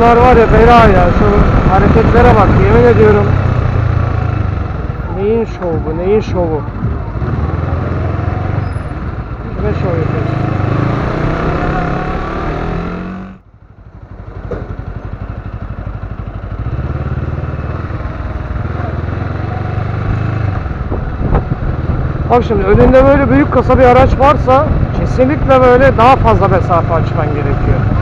Bunlar var ya bela ya şu hareketlere bak yemin ediyorum. Neyin şovu bu neyin şovu? Kime şov yapıyorsun? Bak şimdi önünde böyle büyük kasa bir araç varsa kesinlikle böyle daha fazla mesafe açman gerekiyor.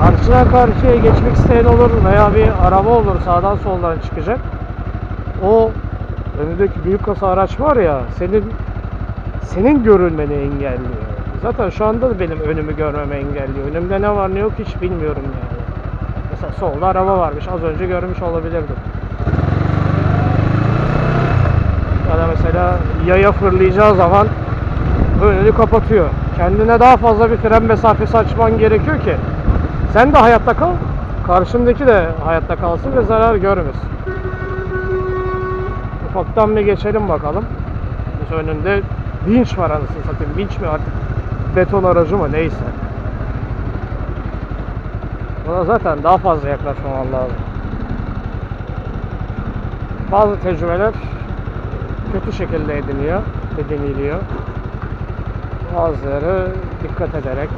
Karşıdan karşıya geçmek isteyen olur veya bir araba olur sağdan soldan çıkacak. O önündeki büyük kasa araç var ya senin senin görülmeni engelliyor. Zaten şu anda da benim önümü görmemi engelliyor. Önümde ne var ne yok hiç bilmiyorum yani. Mesela solda araba varmış az önce görmüş olabilirdim. Ya da mesela yaya fırlayacağı zaman önünü kapatıyor. Kendine daha fazla bir fren mesafesi açman gerekiyor ki sen de hayatta kal, karşındaki de hayatta kalsın ve zarar görmesin. Ufaktan bir geçelim bakalım. Mesela önünde vinç var anasını satayım. Vinç mi artık? Beton aracı mı neyse. Buna zaten daha fazla yaklaşmaman lazım. Bazı tecrübeler kötü şekilde ediniyor, ediniliyor. Bazıları dikkat ederek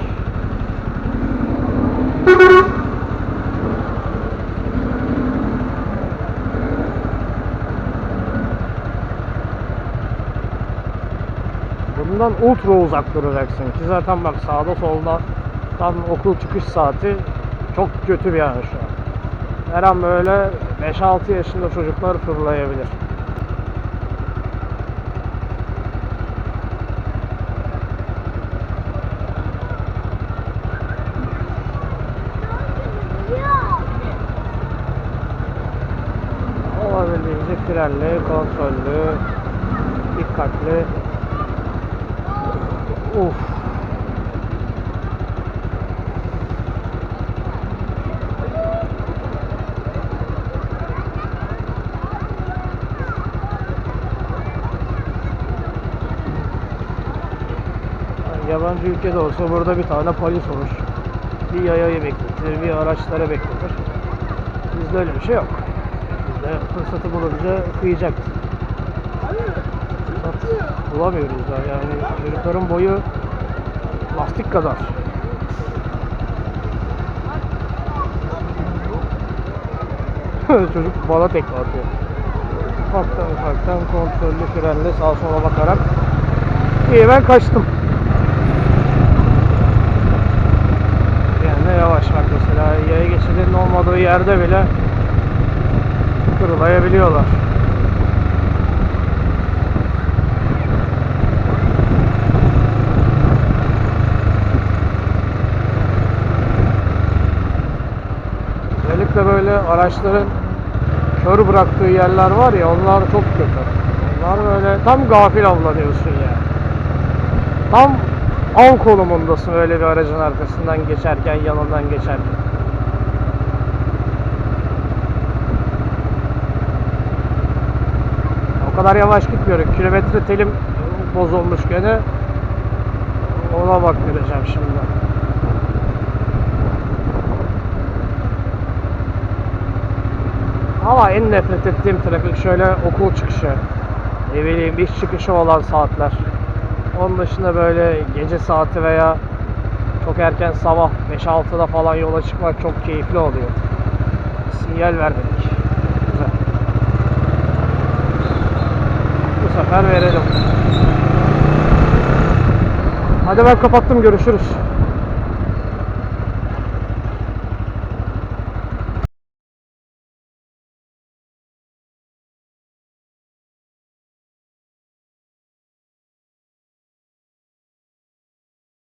Bundan ultra uzak duracaksın ki zaten bak sağda solda tam okul çıkış saati çok kötü bir an şu an. Her an böyle 5-6 yaşında çocuklar fırlayabilir. Olabildiğince frenli, kontrollü, dikkatli. Yani Yabancı ülkede olsa burada bir tane polis olur. Bir yayayı bekletir, bir araçlara bekletir. Bizde öyle bir şey yok. Bizde fırsatı bulunca kıyacaksın. Bulamıyoruz da yani çocukların boyu lastik kadar. Çocuk bana tekme atıyor. Ufaktan ufaktan kontrollü frenle sağa sola bakarak iyi ben kaçtım. Yani yavaş bak mesela yaya geçidinin olmadığı yerde bile kırılayabiliyorlar. Özellikle böyle araçların kör bıraktığı yerler var ya onlar çok kötü. Onlar böyle tam gafil avlanıyorsun yani. Tam av konumundasın öyle bir aracın arkasından geçerken, yanından geçerken. O kadar yavaş gitmiyorum. Kilometre telim bozulmuş gene. Ona baktıracağım şimdi. En nefret ettiğim trafik şöyle okul çıkışı. Ne bileyim iş çıkışı olan saatler. Onun dışında böyle gece saati veya çok erken sabah 5-6'da falan yola çıkmak çok keyifli oluyor. Sinyal vermedik. Güzel. Bu sefer verelim. Hadi ben kapattım görüşürüz.